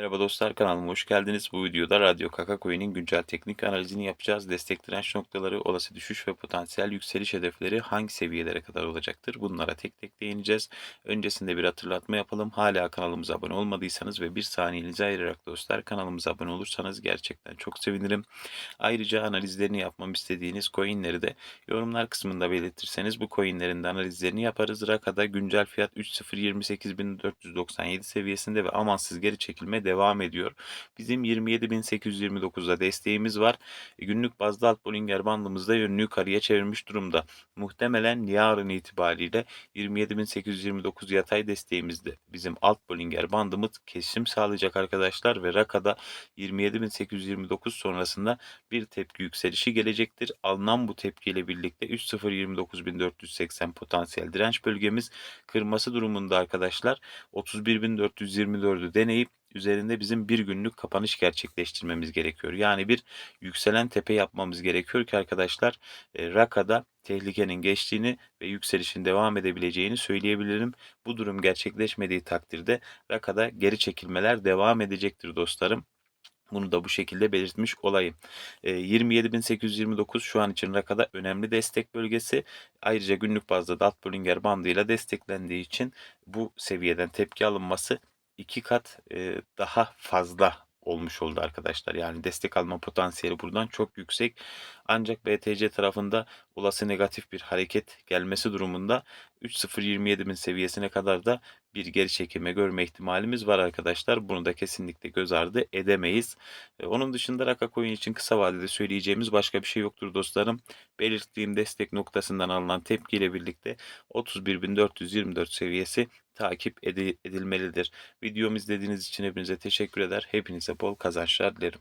Merhaba dostlar kanalıma hoş geldiniz. Bu videoda Radyo Kaka Coin'in güncel teknik analizini yapacağız. Destek direnç noktaları, olası düşüş ve potansiyel yükseliş hedefleri hangi seviyelere kadar olacaktır? Bunlara tek tek değineceğiz. Öncesinde bir hatırlatma yapalım. Hala kanalımıza abone olmadıysanız ve bir saniyenizi ayırarak dostlar kanalımıza abone olursanız gerçekten çok sevinirim. Ayrıca analizlerini yapmam istediğiniz coinleri de yorumlar kısmında belirtirseniz bu coinlerin de analizlerini yaparız. Rakada güncel fiyat 3.028.497 seviyesinde ve amansız geri çekilme devam ediyor. Bizim 27.829'da desteğimiz var. E, Günlük bazda alt Bollinger bandımızda yönünü yukarıya çevirmiş durumda. Muhtemelen yarın itibariyle 27.829 yatay desteğimizde bizim alt Bollinger bandımız kesim sağlayacak arkadaşlar ve Raka'da 27.829 sonrasında bir tepki yükselişi gelecektir. Alınan bu tepkiyle birlikte 3.029.480 potansiyel direnç bölgemiz kırması durumunda arkadaşlar 31.424'ü deneyip üzerinde bizim bir günlük kapanış gerçekleştirmemiz gerekiyor. Yani bir yükselen tepe yapmamız gerekiyor ki arkadaşlar e, Raka'da tehlikenin geçtiğini ve yükselişin devam edebileceğini söyleyebilirim. Bu durum gerçekleşmediği takdirde Raka'da geri çekilmeler devam edecektir dostlarım. Bunu da bu şekilde belirtmiş olayım. E, 27.829 şu an için Raka'da önemli destek bölgesi. Ayrıca günlük bazda Dalt Bollinger bandıyla desteklendiği için bu seviyeden tepki alınması iki kat e, daha fazla olmuş oldu arkadaşlar. Yani destek alma potansiyeli buradan çok yüksek. Ancak BTC tarafında olası negatif bir hareket gelmesi durumunda 3.027 seviyesine kadar da bir geri çekilme görme ihtimalimiz var arkadaşlar. Bunu da kesinlikle göz ardı edemeyiz. E, Onun dışında Raka Coin için kısa vadede söyleyeceğimiz başka bir şey yoktur dostlarım. Belirttiğim destek noktasından alınan tepkiyle birlikte 31.424 seviyesi takip edi- edilmelidir. Videomu izlediğiniz için hepinize teşekkür eder. Hepinize bol kazançlar dilerim.